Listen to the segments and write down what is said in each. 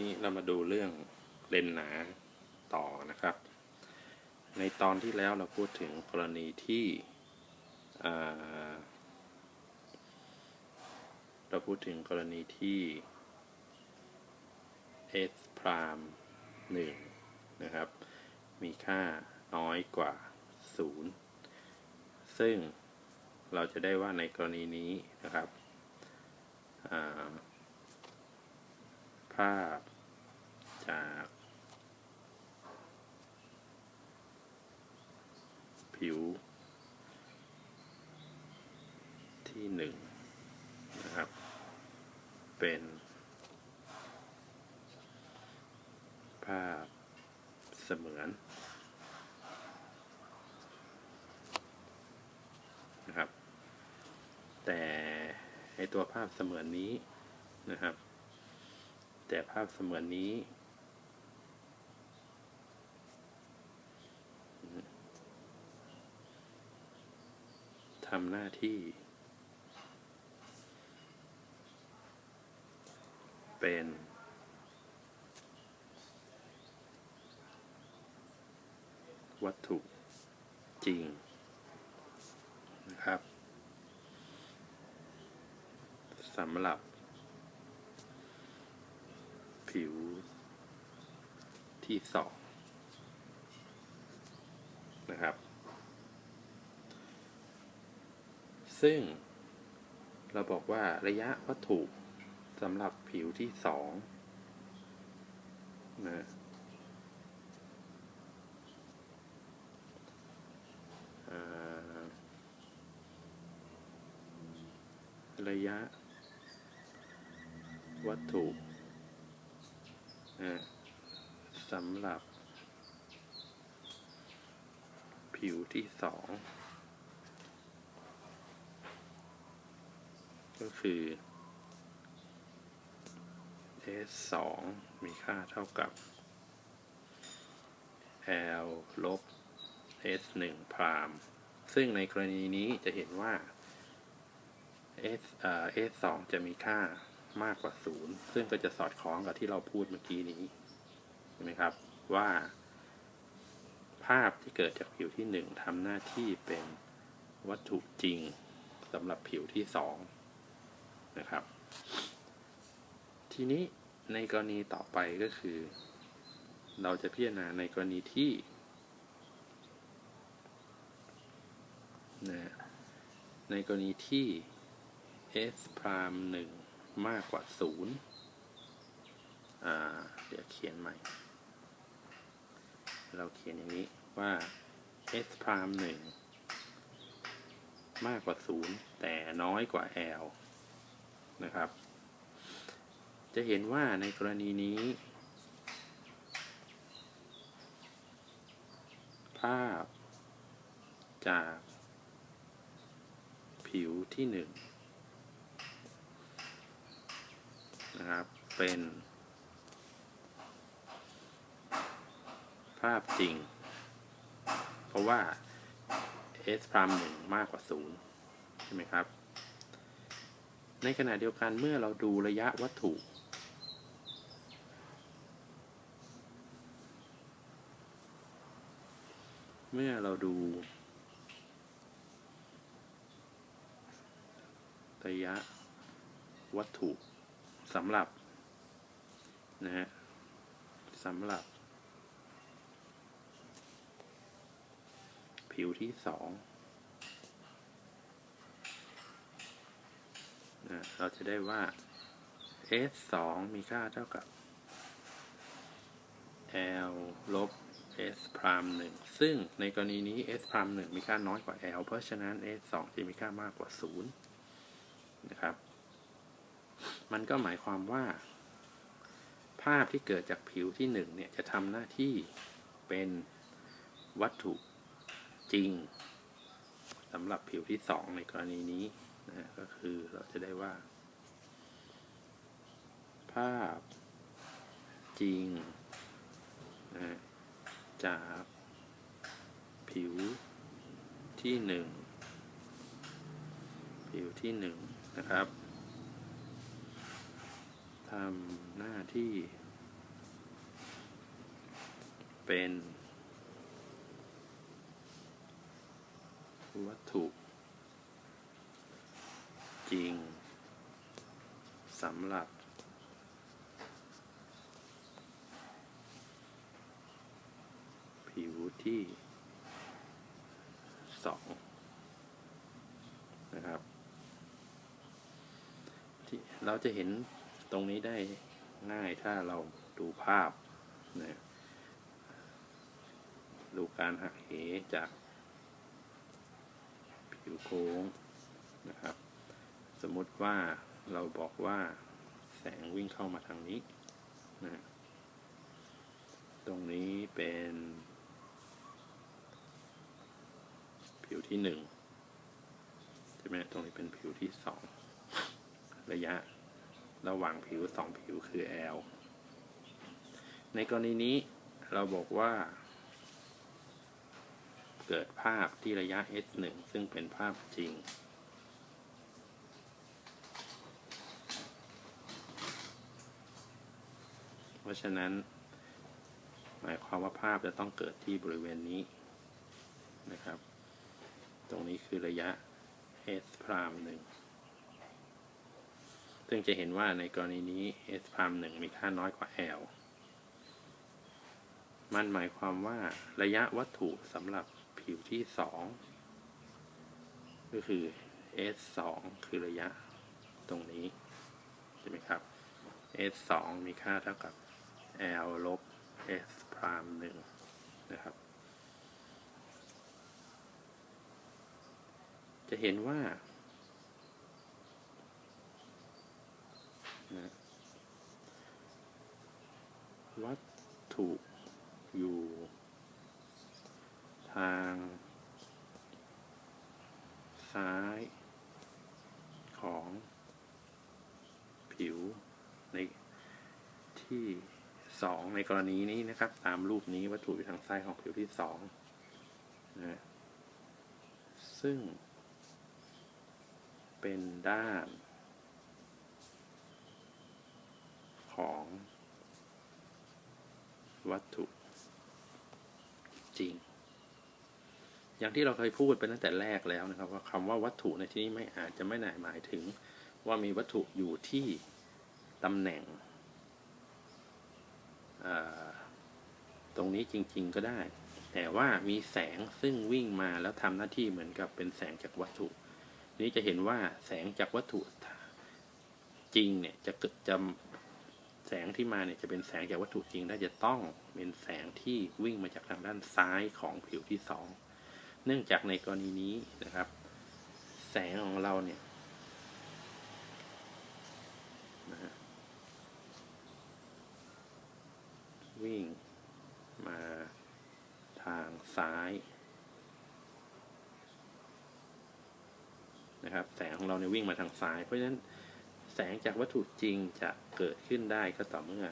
นี้เรามาดูเรื่องเลนส์หนาต่อนะครับ ในตอนที่แล้วเราพูดถึงกรณีที่เราพูดถึงกรณีที่ s พรามหนึ่งนะครับ มีค่าน้อยกว่า 0 ซึ่งเราจะได้ว่าในกรณีนี้นะครับอ่า ภาพ จาก ผิว ที่หนึ่งนะครับ เป็น ภาพเสมือนนะครับ แต่ในตัวภาพเสมือนนี้นะครับ แต่ภาพเสมือนนี้ ทำหน้าที่ เป็น วัตถุจริง นะครับสำหรับ ผิวที่สองนะครับ ซึ่งเราบอกว่าระยะวัตถุสำหรับผิวที่สองนะระยะ วัตถุ สำหรับ ผิวที่สอง ก็คือ s 2มีค่าเท่ากับ l ลบ s 1พรามซึ่งในกรณีนี้จะเห็นว่า s เอ่อ s 2จะมีค่า มากกว่า0ซึ่งก็จะสอดคล้องกับที่เราพูดเมื่อกี้นี้ใช่ไหมครับ ว่า ภาพที่เกิดจากผิวที่1ทำหน้าที่เป็นวัตถุจริงสำหรับผิวที่2นะครับ ทีนี้ในกรณีต่อไปก็คือ เราจะพิจารณาในกรณีที่นะในกรณีที่ s พรามหนึ่ง มากกว่าศูนย์เดี๋ยวเขียนใหม่ เราเขียนอย่างนี้ว่า s พรามหนึ่งมากกว่าศูนย์แต่น้อยกว่า l นะครับ จะเห็นว่าในกรณีนี้ ภาพจากผิวที่หนึ่ง นะครับเป็น ภาพจริง เพราะว่า s พรามหนึ่งมากกว่าศูนย์ใช่ไหมครับ ในขณะเดียวกันเมื่อเราดูระยะวัตถุ เมื่อเราดู ระยะวัตถุ สำหรับนะฮะสำหรับ ผิวที่สองนะเราจะได้ว่า s 2มีค่าเท่ากับ l ลบ s พรามหนึ่งซึ่งในกรณีนี้ s พรามหนึ่งมีค่าน้อยกว่า l เพราะฉะนั้น s 2จะมีค่ามากกว่า 0 นะครับ มันก็หมายความว่า ภาพที่เกิดจากผิวที่หนึ่งเนี่ยจะทำหน้าที่เป็นวัตถุจริงสำหรับผิวที่สองในกรณีนี้นะก็คือเราจะได้ว่า ภาพจริงนะจากผิวที่หนึ่งผิวที่หนึ่งนะครับ ทำหน้าที่ เป็น วัตถุ จริงสำหรับ ผิวที่สองนะครับ ที่เราจะเห็น ตรงนี้ได้ง่ายถ้าเราดูภาพนะดูการหักเหจากผิวโค้งนะครับ สมมติว่าเราบอกว่าแสงวิ่งเข้ามาทางนี้นะตรงนี้เป็น ผิวที่หนึ่งใช่ไหมตรงนี้เป็นผิวที่สองระยะ ระหว่างผิวสองผิวคือ L ในกรณีนี้เราบอกว่า เกิดภาพที่ระยะ S1 ซึ่งเป็นภาพจริง เพราะฉะนั้น หมายความว่าภาพจะต้องเกิดที่บริเวณนี้นะครับ ตรงนี้คือระยะ S พรามหนึ่ง ซึ่งจะเห็นว่าในกรณีนี้ S พรามหนึ่งมีค่าน้อยกว่า L มันหมายความว่าระยะวัตถุสำหรับผิวที่สองก็คือ S สองคือระยะตรงนี้ ใช่ไหมครับ S สองมีค่าเท่ากับ L ลบ S พรามหนึ่งนะครับ จะเห็นว่า วัตถุอยู่ทางซ้ายของผิวในที่สองในกรณีนี้นะครับ ตามรูปนี้วัตถุอยู่ทางซ้ายของผิวที่สองนะซึ่ง เป็นด้าน ของ วัตถุจริง อย่างที่เราเคยพูดไปตั้งแต่แรกแล้วนะครับ ว่าคำว่าวัตถุในที่นี้ไม่อาจจะไม่ไหมายถึงว่ามีวัตถุอยู่ที่ตำแหน่งตรงนี้จริง ๆก็ได้ แต่ว่ามีแสงซึ่งวิ่งมาแล้วทำหน้าที่เหมือนกับเป็นแสงจากวัตถุ นี้จะเห็นว่าแสงจากวัตถุจริงเนี่ยจะเกิดจะ แสงที่มาเนี่ยจะเป็นแสงจากวัตถุจริงได้จะต้องเป็นแสงที่วิ่งมาจากทางด้านซ้ายของผิวที่สองเนื่องจากในกรณีนี้นะครับ แสงของเราเนี่ยนะวิ่งมาทางซ้ายนะครับ แสงของเราเนี่ยวิ่งมาทางซ้าย เพราะฉะนั้น แสงจากวัตถุจริงจะเกิดขึ้นได้ก็ต่อเมื่อ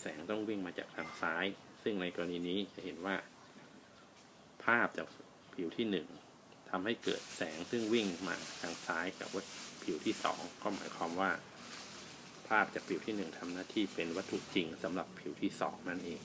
แสงต้องวิ่งมาจากทางซ้าย ซึ่งในกรณีนี้จะเห็นว่า ภาพจากผิวที่หนึ่งทำให้เกิดแสงซึ่งวิ่งมาทางซ้ายกับวัตผิวที่สองก็หมายความว่า ภาพจากผิวที่หนึ่งทำหน้าที่เป็นวัตถุจริงสำหรับผิวที่สองนั่นเอง